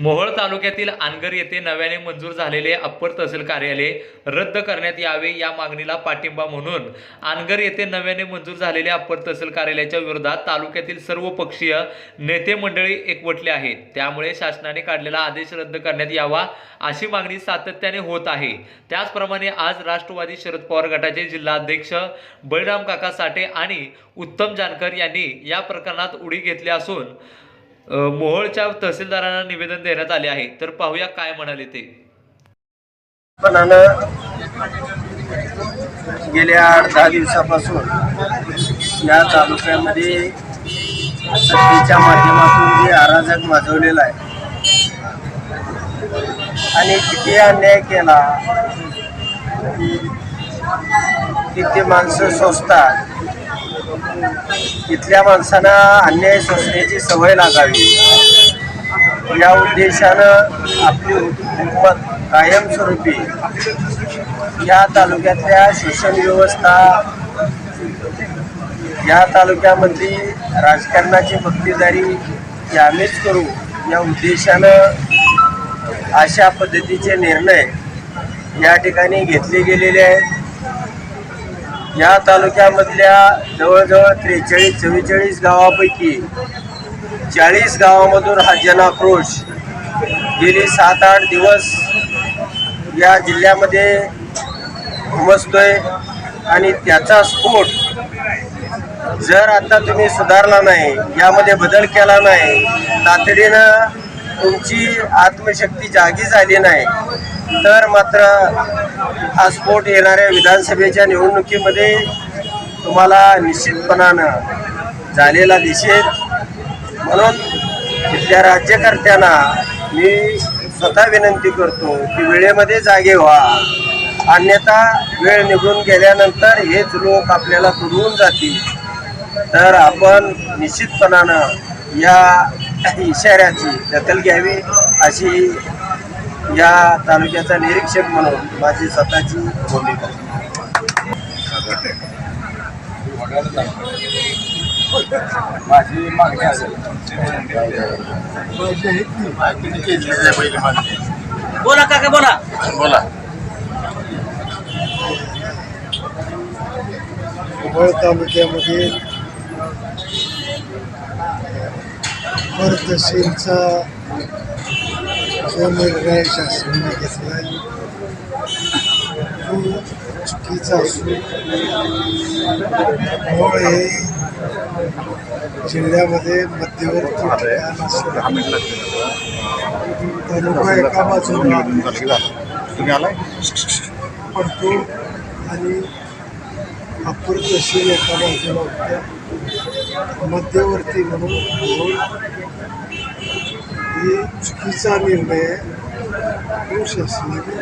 मोहोळ तालुक्यातील आनगर येथे नव्याने मंजूर झालेले अप्पर तहसील कार्यालय रद्द करण्यात यावे या मागणीला पाठिंबा म्हणून आनगर येथे नव्याने मंजूर झालेल्या अप्पर तहसील कार्यालयाच्या विरोधात तालुक्यातील सर्व पक्षीय नेते मंडळी एकवटले आहेत. त्यामुळे शासनाने काढलेला आदेश रद्द करण्यात यावा अशी मागणी सातत्याने होत आहे. त्याचप्रमाणे आज राष्ट्रवादी शरद पवार गटाचे जिल्हाध्यक्ष बळीराम काका साठे आणि उत्तम जानकर यांनी या प्रकरणात उडी घेतली असून मोहोळच्या तहसीलदारांना निवेदन देण्यात आले आहे. तर पाहूया काय म्हणाले ते. गेल्या आठ दहा दिवसापासून या तालुक्यामध्ये सत्तेच्या माध्यमातून जे अराजक माजवलेला आहे. आणि किती अन्याय केला किती माणसं सोसतात. इथल्या माणसांना अन्याय सोसण्याची सवय लागावी. या उद्देशानं आपली हुकूमत कायमस्वरूपी या तालुक्यातल्या शिक्षण व्यवस्था या तालुक्यामधली राजकारणाची भक्तीदारी ही आम्हीच करू या उद्देशानं अशा पद्धतीचे निर्णय या ठिकाणी घेतले गेलेले आहेत. या तालुक्यामधल्या जवळजवळ त्रेचाळीस चव्वेचाळीस गावापैकी चाळीस गावामधून हा जनाक्रोश गेली सात आठ दिवस या जिल्ह्यामध्ये घुमसतोय आणि त्याचा स्फोट जर आता तुम्ही सुधारला नाही यामध्ये बदल केला नाही तातडीनं तुमची आत्मशक्ती जागी झाली नाही तर मात्र हा स्फोट येणाऱ्या विधानसभेच्या निवडणुकीमध्ये तुम्हाला निश्चितपणानं झालेला दिसेल. म्हणून इथल्या राज्यकर्त्यांना मी स्वतः विनंती करतो की वेळेमध्ये जागे व्हा. अन्यथा वेळ निघून गेल्यानंतर हेच लोक आपल्याला तुडवून जातील. तर आपण निश्चितपणानं या इशाऱ्याची दखल घ्यावी अशी या तालुक्याचा निरीक्षक म्हणून माझी स्वतःची भूमिका. माझी मागणी असेल. बोला काका बोला. बोला. तालुक्यामध्ये परतशीलचा जो निर्णय शासनाने घेतला तो चुकीचा असून मोहोळ हे जिल्ह्यामध्ये मध्यवर्ती ठिकाण असून तालुका एका बाजूला. पडतो आणि अप्पर तहसील एका बाजूला होत्या मध्यवर्ती म्हणून मोहोळ ही चुकीचा निर्णय तो शासनाने